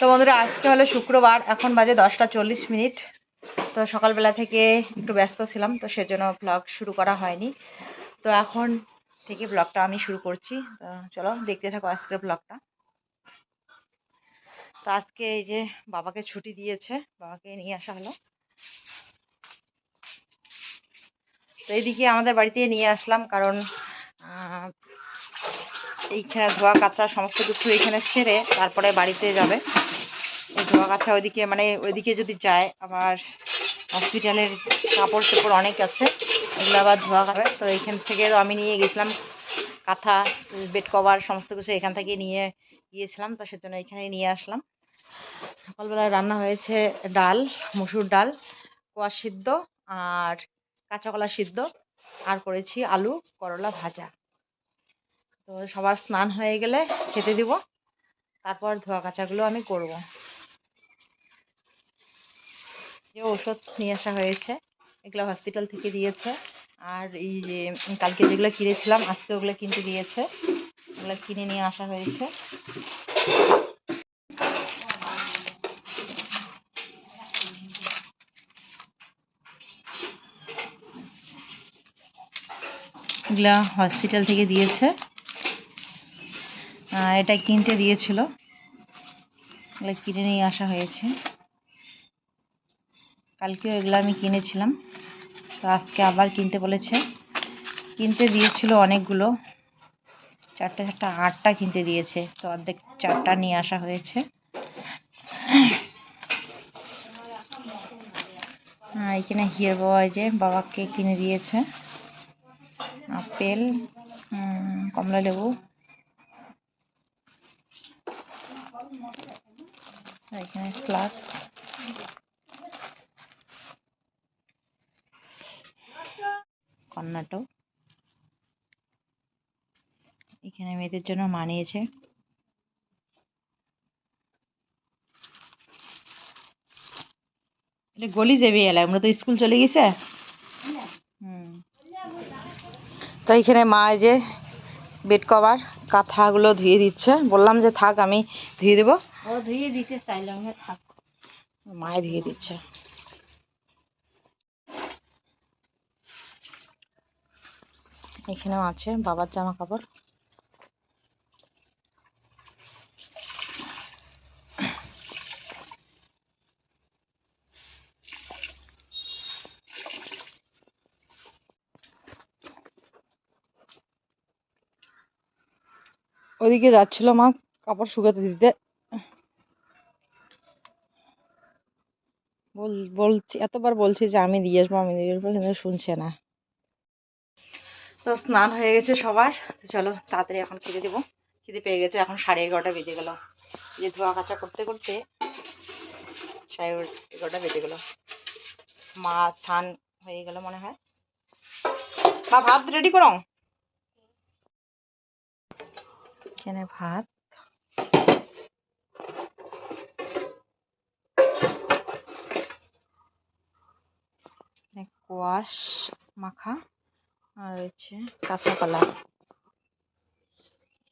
তো বন্ধুরা, আজকে হলো শুক্রবার, এখন বাজে দশটা চল্লিশ মিনিট। তো সকালবেলা থেকে একটু ব্যস্ত ছিলাম, তো সেজন্য ব্লগ শুরু করা হয়নি। তো এখন থেকে ব্লগটা আমি শুরু করছি। চলো, দেখতে থাকো আজকের ব্লগটা তো আজকে এই যে বাবাকে ছুটি দিয়েছে, বাবাকে নিয়ে আসা হলো। তো এইদিকে আমাদের বাড়িতে নিয়ে আসলাম, কারণ এইখানে ধোয়া কাচা সমস্ত কিছু এইখানে সেরে তারপরে বাড়িতে যাবে। এই ধোয়া কাচা ওইদিকে মানে ওইদিকে যদি যায়, আবার হসপিটালের কাপড় চোপড় অনেক আছে, এগুলো আবার ধোয়া খাবে তো এইখান থেকে তো আমি নিয়ে গেছিলাম কাঁথা, বেড কভার, সমস্ত কিছু এখান থেকে নিয়ে গিয়েছিলাম। তো সেজন্য এখানে নিয়ে আসলাম। সকালবেলায় রান্না হয়েছে ডাল, মুসুর ডাল, কোয়া সিদ্ধ আর কাঁচা কলা সিদ্ধ। আর করেছি আলু করলা ভাজা। তো সবার স্নান হয়ে গেলে খেতে দিব। তারপর ধোয়া কাচাগুলো আমি করব। যে ওষুধ নিয়ে আসা হয়েছে, এগুলো হসপিটাল থেকে দিয়েছে। আর এই যে কালকে যেগুলো কিনেছিলাম, আজকে ওগুলো কিনতে দিয়েছে। ওগুলো কিনে নিয়ে আসা হয়েছে। এগুলা হসপিটাল থেকে দিয়েছে। এটা কিনতে দিয়েছিল। কিনে নিয়ে আসা হয়েছে। কালকেও এগুলো আমি কিনেছিলাম। তো আজকে আবার কিনতে বলেছে। কিনতে দিয়েছিল অনেকগুলো। চারটে, চারটা, আটটা কিনতে দিয়েছে। তো অর্ধেক চারটা নিয়ে আসা হয়েছে। এখানে হিয়ার বাবা যে বাবাকে কিনে দিয়েছে। আপেল কমলা লেবু এখানে স্লাস কর্নাটক এখানে মেয়েদের জন্য মানিয়েছে এটা গলি যাবে এলা আমরা তো স্কুল চলে গেছে। হুম। তো এখানে মা যে বেড কভার, কাঁথাগুলো ধুয়ে দিচ্ছে। বললাম যে থাক, আমি ধুয়ে দেবো। ও ধুয়ে দিতে চাইলাম হ্যাঁ থাক। মায়ে ধুয়ে দিচ্ছে। এখানেও আছে বাবার জামা কাপড় ওদিকে যাচ্ছিল মা কাপড় শুকাতে দিতে। বলছি, এতবার বলছি যে আমি দিয়ে আসব, আমি দিয়ে আসব, কিন্তু শুনছে না। তো স্নান হয়ে গেছে সবার। তো চলো, তাড়াতাড়ি এখন খেতে দেবো। খিদে পেয়ে গেছে, এখন সাড়ে এগারোটা বেজে গেল। যে ধোয়া কাচা করতে করতে সাড়ে এগারোটা বেজে গেল। মা স্নান হয়ে গেল মনে হয়। মা, ভাত রেডি করো? এখানে ভাত এখানে কোয়াশ মাখা আর রয়েছে কাঁচা কলা।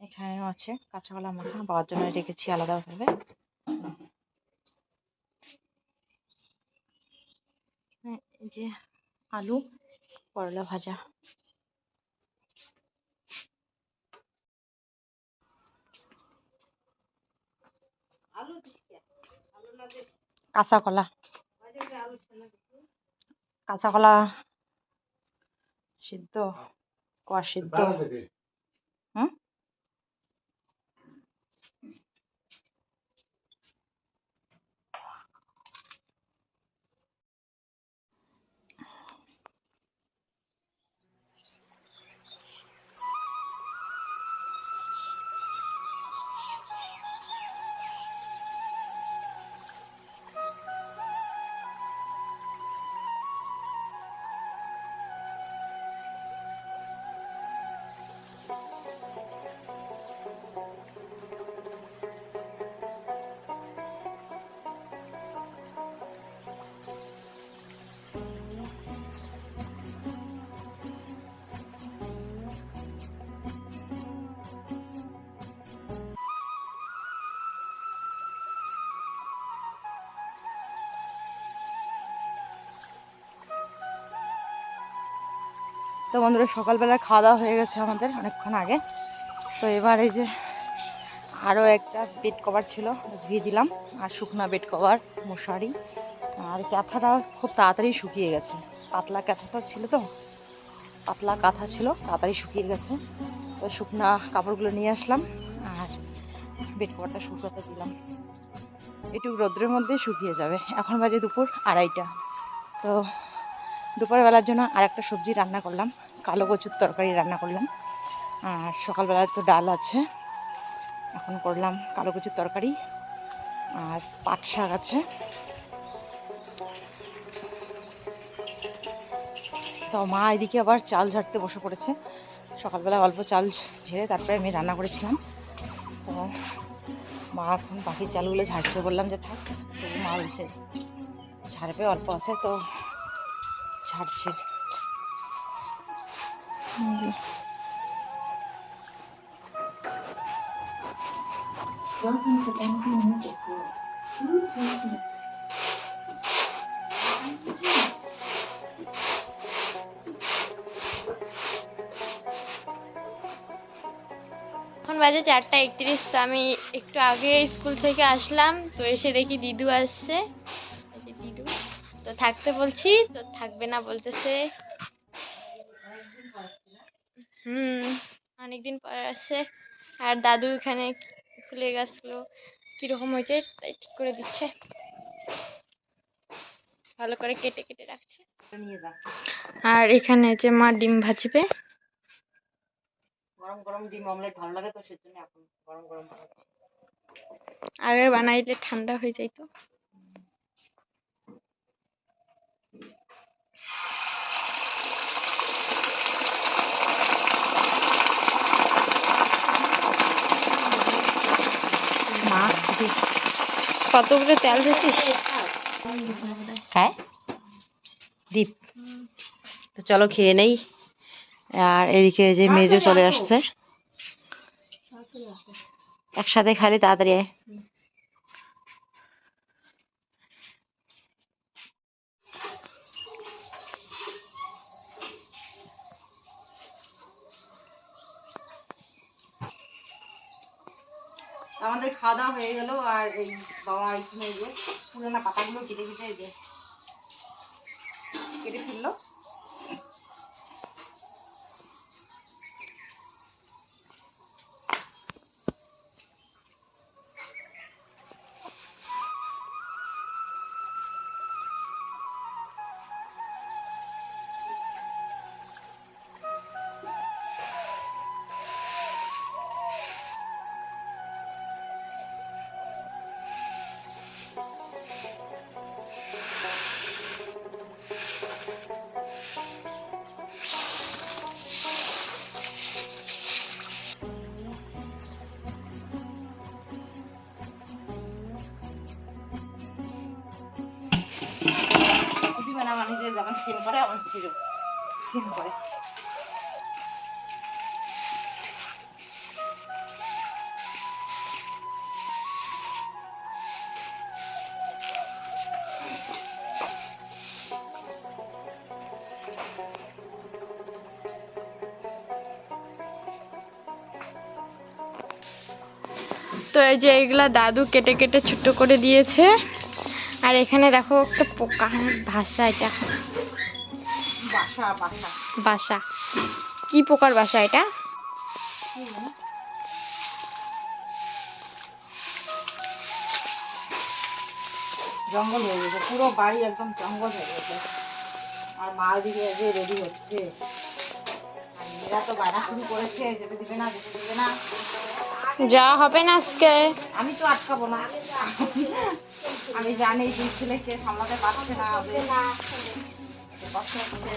এখানেও আছে কাঁচা কলা মাখা বাবার জন্য রেখেছি আলাদাভাবে। এই যে আলু করলা ভাজা। কাঁচা কলা। কাঁচা কলা সিদ্ধ কোয়া সিদ্ধ। তো বন্ধুরা সকালবেলা খাওয়া দাওয়া হয়ে গেছে আমাদের অনেকক্ষণ আগে। তো এবার এই যে আরও একটা বেড কভার ছিল, ধুয়ে দিলাম। আর শুকনা বেড কভার মশারি। আর ক্যাথাটা খুব তাড়াতাড়ি শুকিয়ে গেছে। পাতলা ক্যাথাটা ছিল তো? পাতলা কাঁথা ছিল, তাড়াতাড়ি শুকিয়ে গেছে। তো শুকনা কাপড়গুলো নিয়ে আসলাম। আর বেড কভারটা শুকাতে দিলাম। একটু রোদ্রের মধ্যে শুকিয়ে যাবে। এখন বাজে দুপুর আড়াইটা। তো দুপুরবেলার জন্য আর একটা সবজি রান্না করলাম। কালো কচুর তরকারি রান্না করলাম। আর সকালবেলা তো ডাল আছে। এখন করলাম কালো কচুর তরকারি আর পাট শাক আছে। তো মা এদিকে আবার চাল ঝাড়তে বসে পড়েছে। সকালবেলা অল্প চাল ঝেড়ে তারপরে আমি রান্না করেছিলাম। তো মা এখন বাকি চালগুলো ঝাড়ছে। বললাম যে থাক, মা বলছে ঝাড়বে, অল্প আছে তো ঝাড়ছে। এখন বাজে চারটা একত্রিশ, তো আমি একটু আগে স্কুল থেকে আসলাম, তো এসে দেখি দিদু আসছে। দিদু, তো থাকতে বলছি, তো থাকবে না বলতেছে। হুম অনেকদিন পর আসছে। আর দাদু এখানে ফুলের গাছগুলো কীরকম হয়েছে তাই ঠিক করে দিচ্ছে। ভালো করে কেটে কেটে রাখছে। আর এখানে যে মা ডিম ভাজবে। গরম গরম ডিম অমলেট ভালো লাগে তো সেজন্য এখন গরম গরম বানাচ্ছি আগে বানাইলে ঠান্ডা হয়ে যাইতো মা কতগুলো তেল দিচ্ছিস? খায় দীপ, তো চলো খেয়ে নেই। আর এদিকে যে মেজো চলে আসছে। একসাথে খালি তাড়াতাড়ি আমাদের খাওয়া দাওয়া হয়ে গেল আর এই বাবা এখানে যে পুরোনো পাতাগুলো কেটে কেটে যে কেটে ফেলল। তো এই যে এগুলা দাদু কেটে কেটে ছোট করে দিয়েছে। আর এখানে দেখো একটা পোকা ভাষা এটা। বাসা। কি পোকার বাসা এটা? জঙ্গল হয়ে গেছে, পুরো বাড়ি একদম জঙ্গল হয়ে গেছে। আর মা ওদিকে যে রেডি হচ্ছে। মেয়েরা তো বায়না শুরু করেছে যেতে দিবে না যেতে দিবে না। যা হবে না আজকে। আমি তো আটকাবো না। আমি জানি দুই ছেলেকে সামলাতে পারছে না কষ্ট হচ্ছে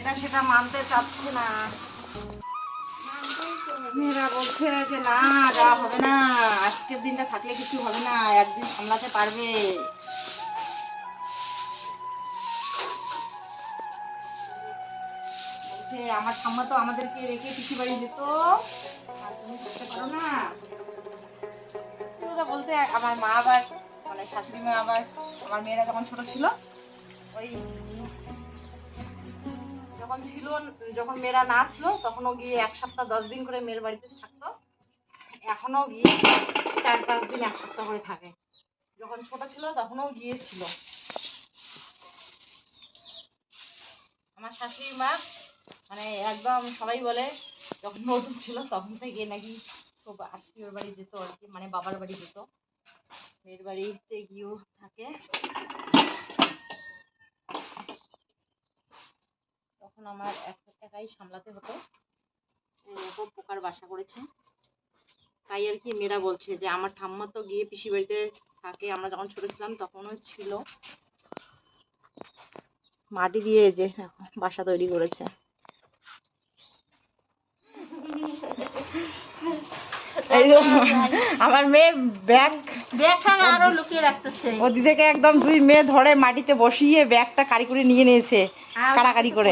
এরা সেটা মানতে চাচ্ছে না। মেয়েরা বলছে যে না যাওয়া হবে না আজকের দিনটা থাকলে কিছু হবে না একদিন সামলাতে পারবে। বলছে আমার ঠাম্মা তো আমাদেরকে রেখে পিসি বাড়ি যেত। আর তুমি থাকতে পারো না। বলতে, আমার মা আবার মানে শাশুড়ি মা আবার, আমার মেয়েরা যখন ছোট ছিল, ওই যখন ছিল, যখন মেয়েরা না ছিল, তখনও গিয়ে এক সপ্তাহ, দশ দিন করে মেয়ের বাড়িতে থাকতো। এখনও গিয়ে চার পাঁচ দিন, এক সপ্তাহ করে থাকে। যখন ছোট ছিল, তখনও গিয়েছিল। আমার শাশুড়ি মা মানে একদম সবাই বলে, যখন নতুন ছিল তখন থেকে নাকি খুব আত্মীয়র বাড়ি যেত আর কি মানে বাবার বাড়ি যেত। মেয়ের বাড়িতে গিয়েও থাকে। তখন আমার এক- একাই সামলাতে হতো। এরকম পোকার বাসা করেছে। তাই আর কি মেয়েরা বলছে যে, আমার ঠাম্মা তো গিয়ে পিসি বাড়িতে থাকে। আমরা যখন ছোট ছিলাম তখনও ছিল। মাটি দিয়ে যে বাসা তৈরি করেছে এই যে আমার মেয়ে ব্যাগ ব্যাগটা আরও লুকিয়ে রাখতেছে। ও দিদিকে একদম দুই মেয়ে ধরে মাটিতে বসিয়ে ব্যাগটা কারি করে নিয়ে নিয়েছে কাড়াকাড়ি করে।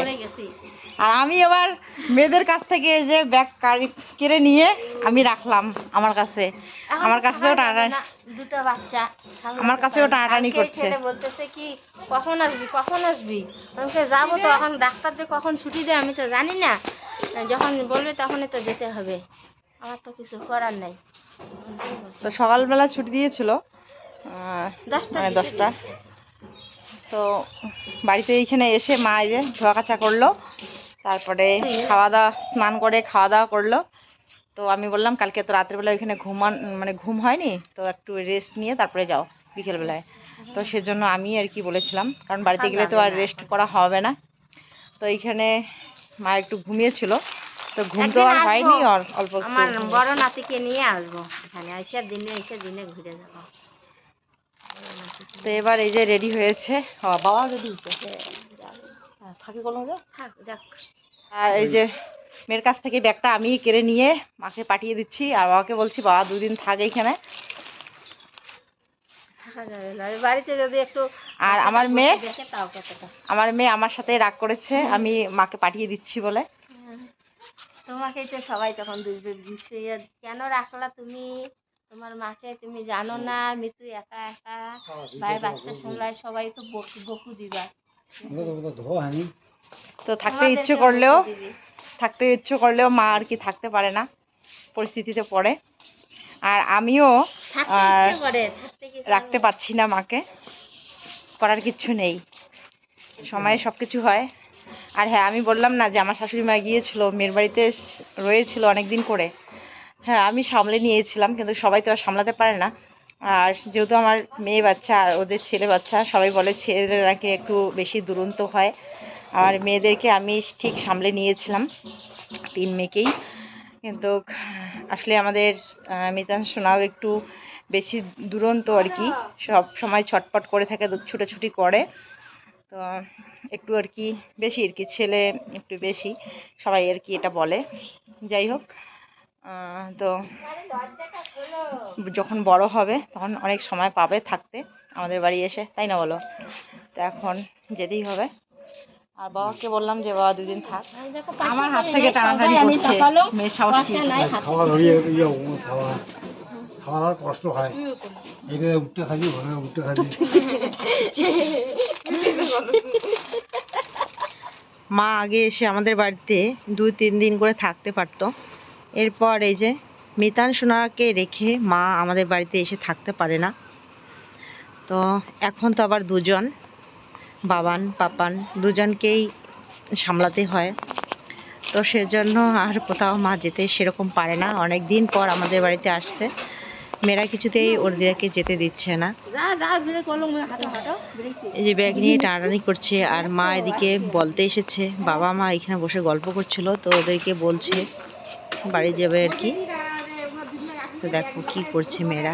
আর আমি আবার মেয়েদের কাছ থেকে যে ব্যাগ কারি কেড়ে নিয়ে আমি রাখলাম আমার কাছে। আমার কাছেও না, দুটো বাচ্চা। আমার কাছেও। টানাটানি করছে। বলতেছে কি কখন আসবি কখন আসবি? যাব তো এখন ডাক্তার যে কখন ছুটি দেয় আমি তো জানি না। যখন বলবে তখনই তো যেতে হবে। আমার তো কিছু করার নাই। তো সকালবেলা ছুটি দিয়েছিল মানে দশটা। তো বাড়িতে এইখানে এসে মা এই যে ধোয়া কাচা করল তারপরে খাওয়া দাওয়া স্নান করে খাওয়া দাওয়া করল। তো আমি বললাম কালকে তো রাত্রেবেলা ওইখানে ঘুমান মানে ঘুম হয়নি তো একটু রেস্ট নিয়ে তারপরে যাও বিকেলবেলায়। তো সেজন্য আমি আর কি বলেছিলাম কারণ বাড়িতে গেলে তো আর রেস্ট করা হবে না। তো এইখানে মা একটু ঘুমিয়েছিল। তো ঘুম তো আর হয়নি। অল- অল্প একটু আমার বড় নাতিকে নিয়ে আসব এখানে। এসে দিনে এসে দিনে ঘুরে যাব। তো এবার এই যে রেডি হয়েছে। বাবা রেডি হয়েছে হ্যাঁ, থাকি কোনো যাক। আর এই যে মেয়ের কাছ থেকে ব্যাগটা আমি কেড়ে নিয়ে মাকে পাঠিয়ে দিচ্ছি। আর বাবাকে বলছি বাবা দুদিন থাক এইখানে থাকা যাবে না ওই বাড়িতে যদি একটু আর আমার মেয়ে? আমার মেয়ে আমার সাথে রাগ করেছে আমি মাকে পাঠিয়ে দিচ্ছি বলে। তোমাকেই তো সবাই তখন দিচ্ছে। কেন রাখলা তুমি? তোমার মাকে তুমি জানো না মৃত্যু একা একা। ভাই বাচ্চা সামলায় সবাই তো বকু বকু দিবা। তো থাকতে ইচ্ছে করলেও থাকতে ইচ্ছে করলেও মা আর কি থাকতে পারে না পরিস্থিতিতে পড়ে। আর আমিও রাখতে পারছি না মাকে। করার কিচ্ছু নেই। সময়ে সব কিছু হয়। আর হ্যাঁ আমি বললাম না যে আমার শাশুড়ি মা গিয়েছিল মেয়ের বাড়িতে রয়েছিল অনেক দিন করে। হ্যাঁ আমি সামলে নিয়েছিলাম কিন্তু সবাই তো আর সামলাতে পারে না। আর যেহেতু আমার মেয়ে বাচ্চা আর ওদের ছেলে বাচ্চা সবাই বলে ছেলেরাকে একটু বেশি দুরন্ত হয়। আর মেয়েদেরকে আমি ঠিক সামলে নিয়েছিলাম তিন মেয়েকেই। কিন্তু আসলে আমাদের মিতান সোনাও একটু বেশি দুরন্ত আর কি। সব সময় ছটপট করে থাকে ছুটোছুটি করে। তো একটু আর কি বেশি আর কি, ছেলে একটু বেশি, সবাই আর কি এটা বলে। যাই হোক তো যখন বড় হবে তখন অনেক সময় পাবে থাকতে, আমাদের বাড়ি এসে, তাই না বলো? তো এখন যেতেই হবে। আর বাবাকে বললাম যে বাবা দুদিন থাক। আমার হাত থেকে টানাটানি করছে। মেয়ের সাহস কি খাওয়া ইয়ে খাওয়া কষ্ট হয়। এটা উঠতে খাবি ঘরে উঠতে খাবি। মা আগে এসে আমাদের বাড়িতে দুই তিন দিন করে থাকতে পারতো। এরপর এই যে মিতান সোনাকে রেখে মা আমাদের বাড়িতে এসে থাকতে পারে না। তো এখন তো আবার দুজন। বাবান, পাপান দুজনকেই সামলাতে হয়। তো সেজন্য আর কোথাও মা যেতে সেরকম পারে না। অনেক দিন পর আমাদের বাড়িতে আসছে। মেয়েরা কিছুতেই ওর যেতে দিচ্ছে না। এই যে ব্যাগ নিয়ে টানাটানি করছে আর মা এদিকে বলতে এসেছে। বাবা, মা এখানে বসে গল্প করছিল, তো ওদেরকে বলছে, বাড়ি যাবে আর কি। তো দেখো কি করছে মেয়েরা।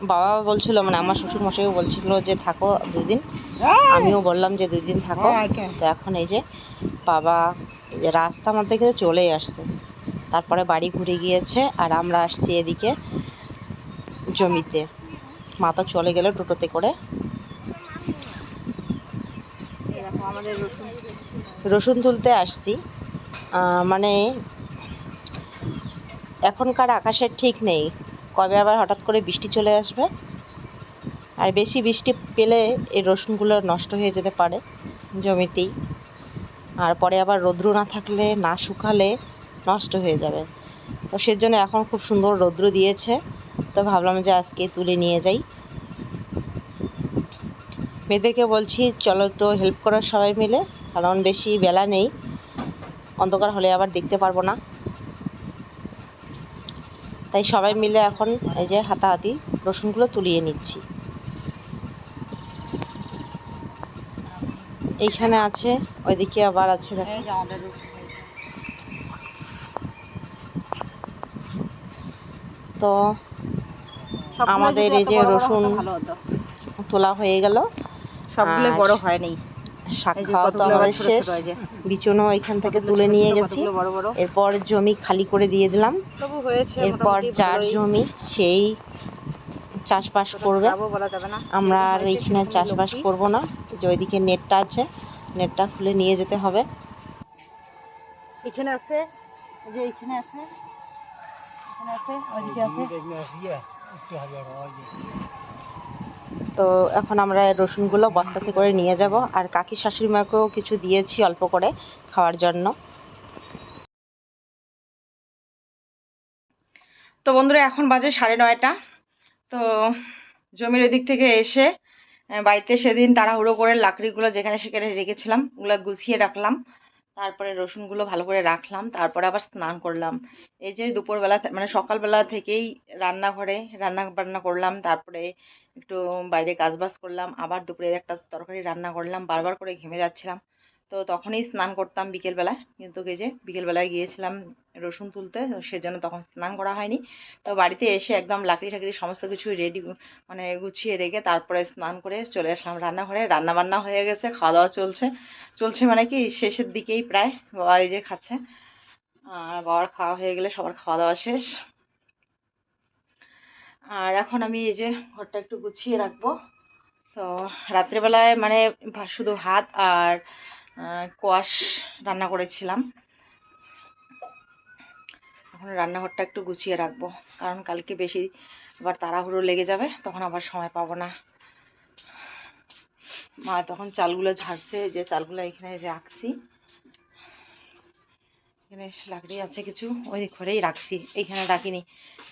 বাবা বলছিল মানে আমার শ্বশুর মশাইও বলছিল যে থাকো দুদিন। আমিও বললাম যে দুই দিন থাকো তো এখন এই যে বাবা রাস্তার মধ্যে কিন্তু চলেই আসছে। তারপরে বাড়ি ঘুরে গিয়েছে আর আমরা আসছি এদিকে জমিতে। মা তো চলে গেল টোটোতে করে। আমাদের রসুন তুলতে আসছি। মানে এখনকার আকাশের ঠিক নেই। কবে আবার হঠাৎ করে বৃষ্টি চলে আসবে? আর বেশি বৃষ্টি পেলে এই রসুনগুলো নষ্ট হয়ে যেতে পারে জমিতেই। আর পরে আবার রৌদ্র না থাকলে, না শুকালে নষ্ট হয়ে যাবে। তো সেজন্য এখন খুব সুন্দর রৌদ্র দিয়েছে। তো ভাবলাম যে আজকে তুলে নিয়ে যাই। মেয়েদেরকে বলছি, চলো একটু হেল্প করো সবাই মিলে। কারণ বেশি বেলা নেই। অন্ধকার হলে আবার দেখতে পারব না। তাই সবাই মিলে এখন এই যে হাতাহাতি রসুনগুলো তুলিয়ে নিচ্ছি। এইখানে আছে ওইদিকে আবার আছে তো আমাদের এই যে রসুন তোলা হয়ে গেল। সবগুলো বড় হয়নি শাক এই খাওয়া তো আমাদের শেষ ছোট এই যে। বিচুনো এখান থেকে তুলে নিয়ে গেছি। এরপর জমি খালি করে দিয়ে দিলাম। এরপর যার জমি সেই চাষবাস করবে। খারাপও বলা যাবে না। আমরা আর এইখানে চাষবাস করব না। যে ওইদিকে নেটটা আছে নেটটা খুলে নিয়ে যেতে হবে। এখানে আছে যে এখানে আছে এখানে আছে ওইদিকে আছে। তো এখন আমরা রসুনগুলো বস্তাতে করে নিয়ে যাব। আর কাকি শাশুড়ি মাকেও কিছু দিয়েছি অল্প করে খাওয়ার জন্য। তো বন্ধুরা, এখন বাজে সাড়ে নয়টা। তো জমির ওদিক থেকে এসে বাড়িতে সেদিন তাড়াহুড়ো করে লাকড়িগুলো যেখানে সেখানে রেখেছিলাম, ওগুলো গুছিয়ে রাখলাম। তারপরে রসুনগুলো ভালো করে রাখলাম, তারপরে আবার স্নান করলাম। এই যে দুপুরবেলা মানে সকালবেলা থেকেই রান্নাঘরে রান্না বান্না করলাম, তারপরে একটু বাইরে কাজবাজ করলাম, আবার দুপুরে একটা তরকারি রান্না করলাম, বারবার করে ঘেমে যাচ্ছিলাম। তো তখনই স্নান করতাম বিকেলবেলায় কিন্তু এই যে বিকেলবেলায় গিয়েছিলাম রসুন তুলতে সেজন্য তখন স্নান করা হয়নি। তো বাড়িতে এসে একদম লাকড়ি টাকড়ি সমস্ত কিছু রেডি মানে গুছিয়ে রেখে তারপরে স্নান করে চলে আসলাম রান্নাঘরে। রান্না বান্না হয়ে গেছে খাওয়া দাওয়া চলছে। চলছে মানে কি, শেষের দিকেই প্রায় বাবা এই যে খাচ্ছে। আর বাবার খাওয়া হয়ে গেলে সবার খাওয়া দাওয়া শেষ। আর এখন আমি এই যে ঘরটা একটু গুছিয়ে রাখব। তো রাত্রেবেলায় মানে শুধু ভাত আর কোয়াশ রান্না করেছিলাম। এখন রান্নাঘরটা একটু গুছিয়ে রাখব, কারণ কালকে বেশি আবার তাড়াহুড়ো লেগে যাবে, তখন আবার সময় পাবো না। মা তখন চালগুলো ঝাড়ছে, যে চালগুলো এখানে রাখছি। এখানে লাকড়ি আছে কিছু, ওই ঘরেই রাখছি এইখানে রাখিনি।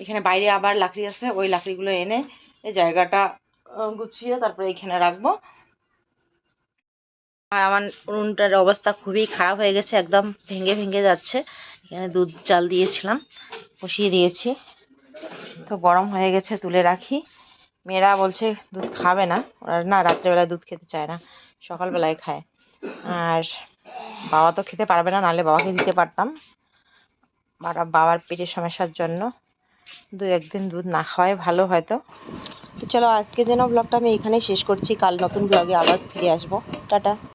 এখানে বাইরে আবার লাকড়ি আছে, ওই লাকড়িগুলো এনে এই জায়গাটা গুছিয়ে তারপরে এখানে রাখব। আর আমার উনুনটার অবস্থা খুবই খারাপ হয়ে গেছে, একদম ভেঙে ভেঙে যাচ্ছে। এখানে দুধ চাল দিয়েছিলাম, বসিয়ে দিয়েছি। তো গরম হয়ে গেছে, তুলে রাখি। মেয়েরা বলছে দুধ খাবে না, ওরা না রাত্রেবেলা দুধ খেতে চায় না, সকালবেলায় খায়। আর বাবা তো খেতে পারবে না, নাহলে বাবাকে দিতে পারতাম। বাবা, বাবার পেটের সমস্যার জন্য দু একদিন দুধ না খাওয়াই ভালো হয়তো। তো চলো আজকে যেন ব্লগটা আমি এখানেই শেষ করছি, কাল নতুন ব্লগে আবার ফিরে আসব। টাটা।